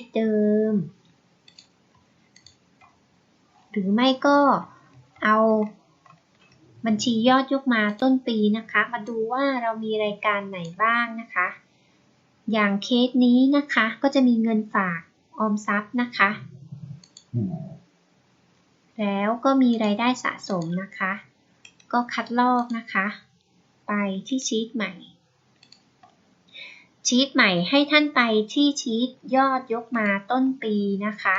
ทเดิม หรือไม่ก็เอาบัญชียอดยกมาต้นปีนะคะ มาดูว่าเรามีรายการไหนบ้างนะคะ อย่างเคสนี้นะคะก็จะมีเงินฝากออมทรัพย์นะคะ แล้วก็มีรายได้สะสมนะคะ ก็คัดลอกนะคะ ไปที่ชีตใหม่ ชีตใหม่ให้ท่านไปที่ชีตยอดยกมาต้นปีนะคะ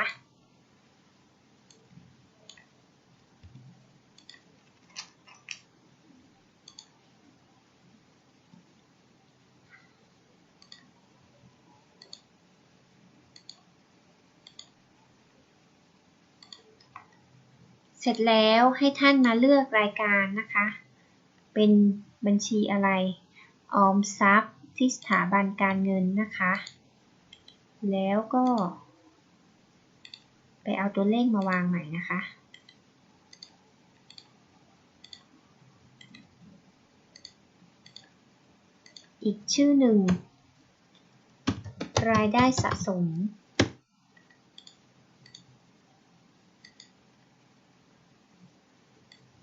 เสร็จแล้วให้ท่านมาเลือกรายการนะคะ เป็นบัญชีอะไร ออมทรัพย์ ที่สถาบันการเงินนะคะ แล้วก็ ไปเอาตัวเลขมาวางใหม่นะคะ อีกชื่อหนึ่ง รายได้สะสม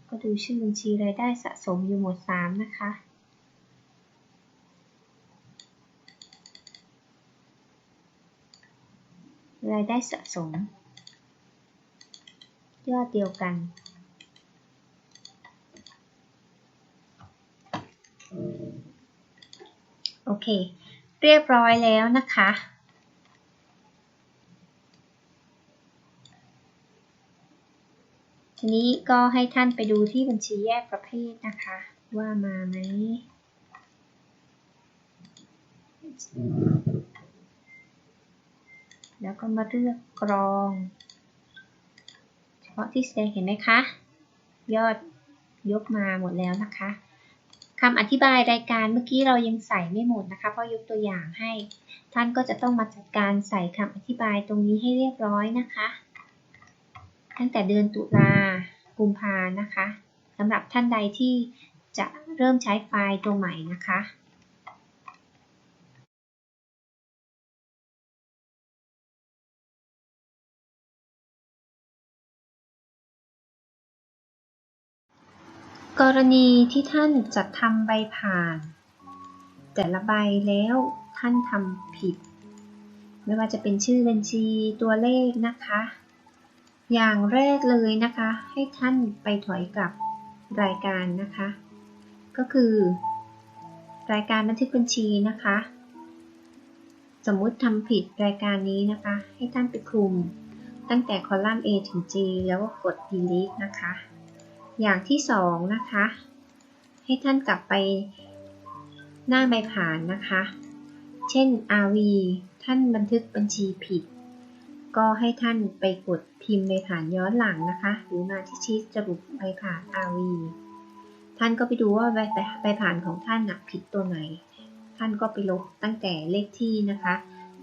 ก็ดูชื่อบัญชีรายได้สะสมอยู่หมวด3นะคะ รายได้สะสม ยอดเดียวกัน โอเค เรียบร้อยแล้วนะคะ ทีนี้ก็ให้ท่านไปดูที่บัญชีแยกประเภทนะคะ ว่ามาไหม แล้วก็มาเลือกกรอง เฉพาะที่แสดงเห็นไหมคะ ยอดยกมาหมดแล้วนะคะคำอธิบายรายการเมื่อกี้เรายังใส่ไม่หมดนะคะ เพราะยกตัวอย่างให้ ท่านก็จะต้องมาจัดการใส่คำอธิบายตรงนี้ให้เรียบร้อยนะคะ ตั้งแต่เดือนตุลากุมภานะคะสำหรับท่านใดที่จะเริ่มใช้ไฟล์ตัวใหม่นะคะ กรณีที่ท่านจัดทำใบผ่าน แต่ละใบแล้วท่านทำผิด ไม่ว่าจะเป็นชื่อบัญชีตัวเลขนะคะ อย่างแรกเลยนะคะ ให้ท่านไปถอยกลับรายการนะคะ ก็คือ รายการบันทึกบัญชีนะคะ สมมุติทำผิดรายการนี้นะคะ ให้ท่านไปคลุม ตั้งแต่คอลัมน์ A ถึง G แล้วก็กด delete นะคะ อย่างที่สองนะคะ ให้ท่านกลับไปหน้าใบผ่านนะคะ เช่น RV ท่านบันทึกบัญชีผิด ก็ให้ท่านไปกดพิมพ์ใบผ่านย้อนหลังนะคะ หรือมาที่ชีตสรุปใบผ่าน RV ท่านก็ไปดูว่าใบใบผ่านของท่านนะผิดตัวไหน ท่านก็ไปลบตั้งแต่เลขที่นะคะ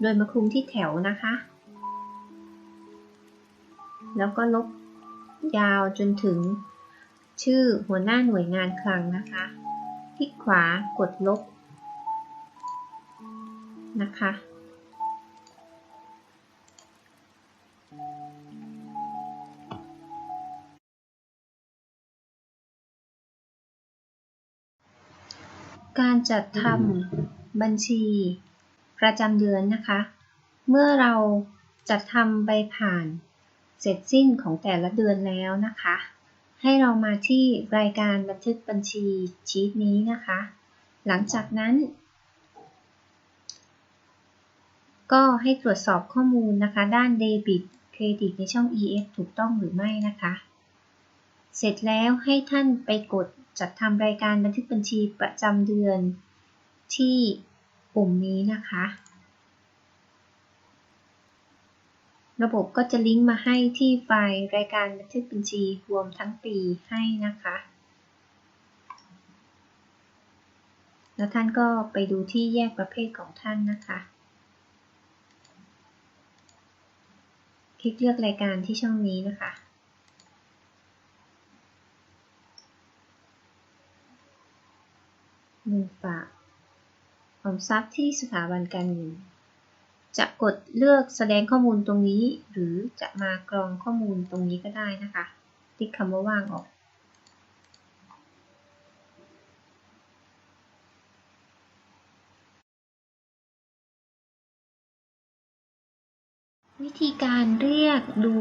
โดยมาคลุมที่แถวนะคะ แล้วก็ลบยาวจนถึง ชื่อหัวหน้าหน่วยงานคลังนะคะ คลิกขวากดลบนะคะ การจัดทำบัญชีประจำเดือนนะคะ เมื่อเราจัดทำใบผ่านเสร็จสิ้นของแต่ละเดือนแล้วนะคะ ให้เรามาที่รายการบันทึกบัญชีชีตนี้นะคะ หลังจากนั้น ก็ให้ตรวจสอบข้อมูลนะคะ ด้านเดบิตเครดิตในช่อง EF ถูกต้องหรือไม่นะคะ เสร็จแล้วให้ท่านไปกดจัดทำรายการบันทึกบัญชีประจำเดือนที่ปุ่มนี้นะคะ ระบบก็จะลิงก์มาให้ที่ไฟล์รายการบันทึกบัญชีรวมทั้งปีให้นะคะ แล้วท่านก็ไปดูที่แยกประเภทของท่านนะคะ คลิกเลือกรายการที่ช่องนี้นะคะเงินฝากออมทรัพย์ที่สถาบันการเงิน จะกดเลือกแสดงข้อมูลตรงนี้ หรือจะมากรองข้อมูลตรงนี้ก็ได้นะคะติ๊กคำว่าว่างออก วิธีการเรียกดู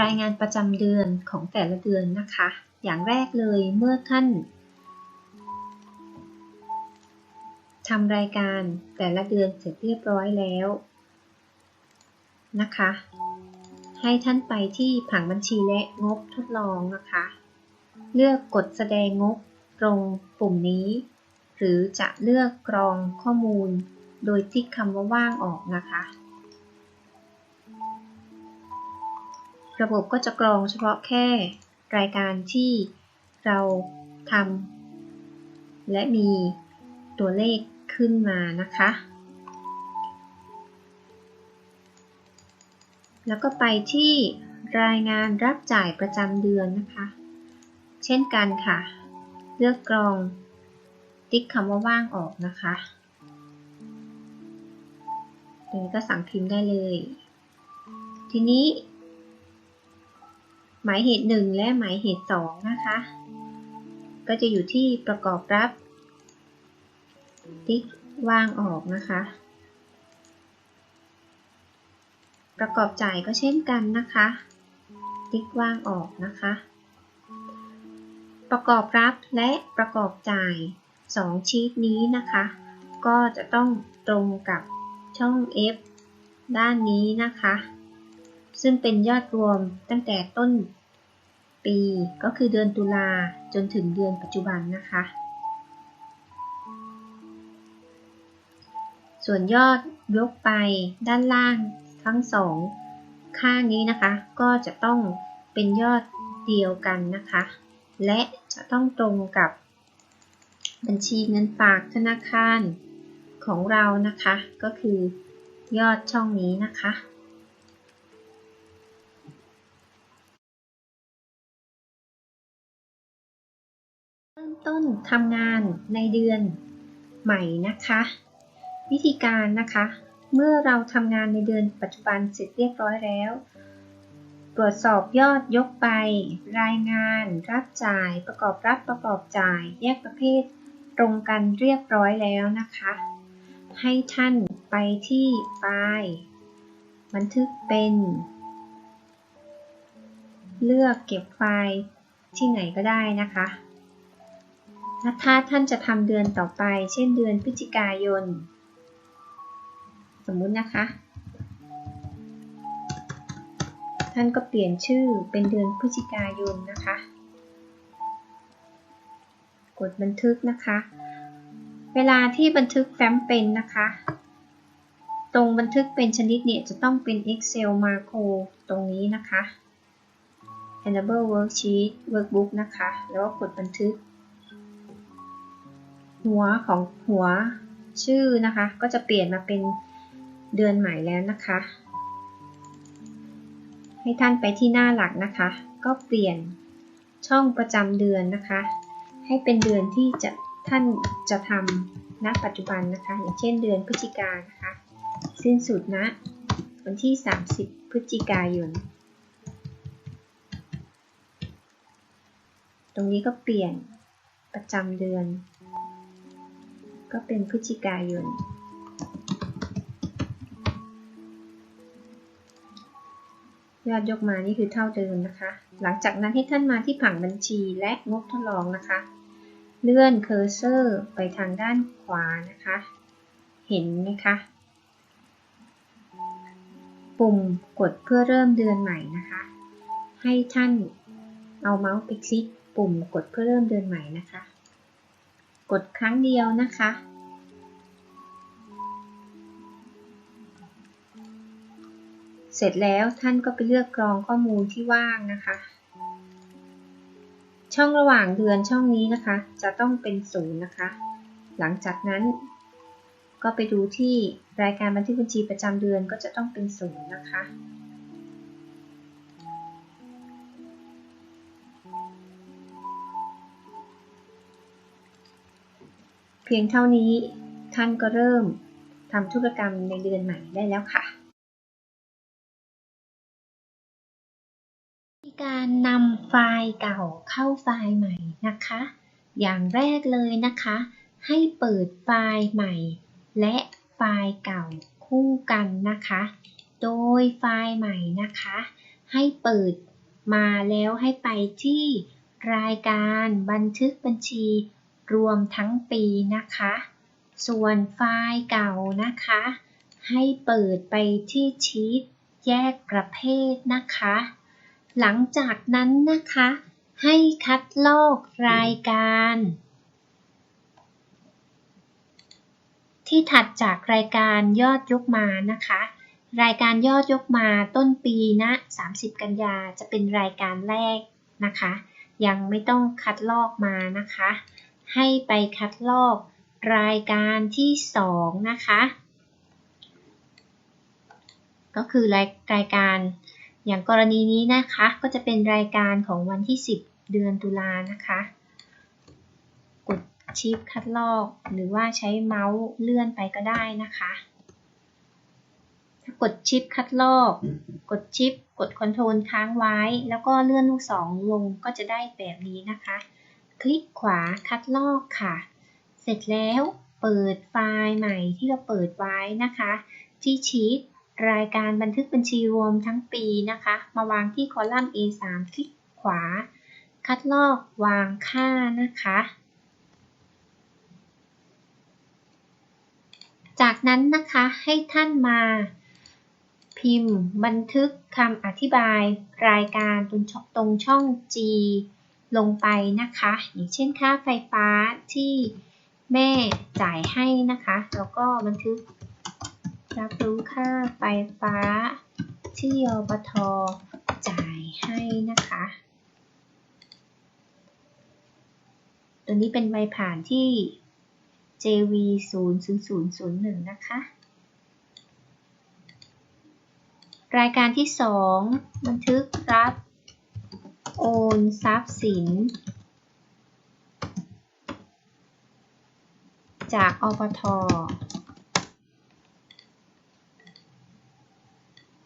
รายงานประจำเดือนของแต่ละเดือนนะคะ อย่างแรกเลยเมื่อท่าน ทำรายการแต่ละเดือนเสร็จเรียบร้อยแล้วนะคะ ให้ท่านไปที่ผังบัญชีและงบทดลองนะคะ เลือกกดแสดงงบตรงปุ่มนี้ หรือจะเลือกกรองข้อมูล โดยติ๊กคำว่าว่างออกนะคะ ระบบก็จะกรองเฉพาะแค่รายการที่เราทำและมีตัวเลข ขึ้นมานะคะ แล้วก็ไปที่รายงานรับจ่ายประจำเดือนนะคะ เช่นกันค่ะ เลือกกรองติ๊กคำว่าว่างออกนะคะตรงนี้ก็สั่งพิมพ์ได้เลย ทีนี้ หมายเหตุ 1 และหมายเหตุ 2 นะคะ ก็จะอยู่ที่ประกอบรับ ติ๊กว่างออกนะคะ ประกอบจ่ายก็เช่นกันนะคะ ติ๊กว่างออกนะคะ ประกอบรับและประกอบจ่าย 2 ชีตนี้นะคะ ก็จะต้องตรงกับช่อง F ด้านนี้นะคะ ซึ่งเป็นยอดรวมตั้งแต่ต้นปีก็คือเดือนตุลาจนถึงเดือนปัจจุบันนะคะ ส่วนยอดยกไปด้านล่างทั้งสองข้างนี้นะคะ ก็จะต้องเป็นยอดเดียวกันนะคะ และจะต้องตรงกับ บัญชีเงินฝากธนาคารของเรานะคะ ก็คือยอดช่องนี้นะคะเริ่มต้นทำงานในเดือนใหม่นะคะ วิธีการนะคะ เมื่อเราทำงานในเดือนปัจจุบันเสร็จเรียบร้อยแล้ว ตรวจสอบยอดยกไป รายงาน รับจ่าย ประกอบรับประกอบจ่าย แยกประเภท ตรงกันเรียบร้อยแล้วนะคะ ให้ท่านไปที่ไฟล์บันทึกเป็น เลือกเก็บไฟล์ที่ไหนก็ได้นะคะถ้าท่านจะทำเดือนต่อไป เช่นเดือนพฤศจิกายน สมมุตินะคะ ท่านก็เปลี่ยนชื่อเป็นเดือนพฤศจิกายนนะคะ กดบันทึกนะคะ เวลาที่บันทึกแฟ้มเป็นนะคะ ตรงบันทึกเป็นชนิดเนี่ยจะต้องเป็น Excel Macro ตรงนี้นะคะ Enable Worksheet Workbook นะคะ แล้วก็กดบันทึก หัวของหัวชื่อนะคะ ก็จะเปลี่ยนมาเป็น เดือนใหม่แล้วนะคะ ให้ท่านไปที่หน้าหลักนะคะ ก็เปลี่ยนช่องประจำเดือนนะคะ ให้เป็นเดือนที่จะท่านจะทำณปัจจุบันนะคะ อย่างเช่นเดือนพฤศจิกานนะคะ สิ้นสุดณนะวันที่ 30 พฤศจิกายน ตรงนี้ก็เปลี่ยนประจำเดือน ก็เป็นพฤศจิกายน ยอดยกมานี่คือเท่าเดิมนะคะ หลังจากนั้นให้ท่านมาที่ผังบัญชีและงบทดลองนะคะ เลื่อนเคอร์เซอร์ไปทางด้านขวานะคะ เห็นไหมคะ ปุ่มกดเพื่อเริ่มเดือนใหม่นะคะ ให้ท่านเอาเมาส์ไปคลิกปุ่มกดเพื่อเริ่มเดือนใหม่นะคะ กดครั้งเดียวนะคะ สร็จแล้วท่านก็ไปเลือกกรองข้อมูลที่ว่างนะคะ ช่องระหว่างเดือนช่องนี้นะคะ จะต้องเป็นศูนย์นะคะ หลังจากนั้น ก็ไปดูที่รายการบันทึกบัญชีประจำเดือนก็จะต้องเป็นศูนย์นะคะเพียงเท่านี้ท่านก็เริ่มทำธุรกรรมในเดือนใหม่ได้แล้วค่ะ การนำไฟล์เก่าเข้าไฟล์ใหม่นะคะ อย่างแรกเลยนะคะ ให้เปิดไฟล์ใหม่ และไฟล์เก่าคู่กันนะคะ โดยไฟล์ใหม่นะคะ ให้เปิดมาแล้วให้ไปที่รายการบันทึกบัญชีรวมทั้งปีนะคะ ส่วนไฟล์เก่านะคะ ให้เปิดไปที่ชีตแยกประเภทนะคะ หลังจากนั้นนะคะ ให้คัดลอกรายการ ที่ถัดจากรายการยอดยกมานะคะ รายการยอดยกมาต้นปีนะ 30 กันยาจะเป็นรายการแรกนะคะ ยังไม่ต้องคัดลอกมานะคะ ให้ไปคัดลอกรายการที่ 2 นะคะ ก็คือรายรายการ อย่างกรณีนี้นะคะก็จะเป็นรายการของวันที่ 10 เดือนตุลานะคะ กดชิปคัดลอก หรือว่าใช้เมาส์เลื่อนไปก็ได้นะคะ ถ้ากดชิปคัดลอก กดชิป กดคอนโทรลค้างไว้ แล้วก็เลื่อนลูกศรลงก็จะได้แบบนี้นะคะ คลิกขวาคัดลอกค่ะ เสร็จแล้วเปิดไฟล์ใหม่ที่เราเปิดไว้นะคะ ที่ชีต รายการบันทึกบัญชีรวมทั้งปีนะคะ มาวางที่คอลัมน์ A3 คลิกขวา คัดลอกวางค่านะคะ จากนั้นนะคะให้ท่านมาพิมพ์บันทึกคำอธิบายรายการตรงตรงช่อง G ลงไปนะคะ อย่างเช่นค่าไฟฟ้าที่แม่จ่ายให้นะคะ แล้วก็บันทึก รับรู้ค่าไฟฟ้า ที่อปทจ่ายให้นะคะ ตัวนี้เป็นใบผ่านที่ JV 0 0 0 0 1 นะคะ รายการที่ 2 บันทึกรับ โอนทรัพย์สิน จากอปท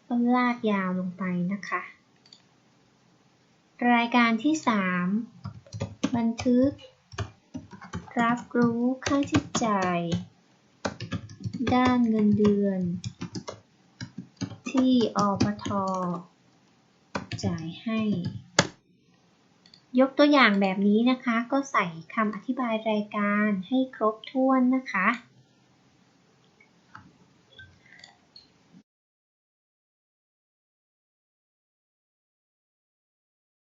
ก็ลากยาวลงไปนะคะ รายการที่ 3 บันทึก รับรู้ค่าใช้จ่าย ด้านเงินเดือน ที่อปท จ่ายให้ ยกตัวอย่างแบบนี้นะคะ ก็ใส่คำอธิบายรายการให้ครบถ้วนนะคะ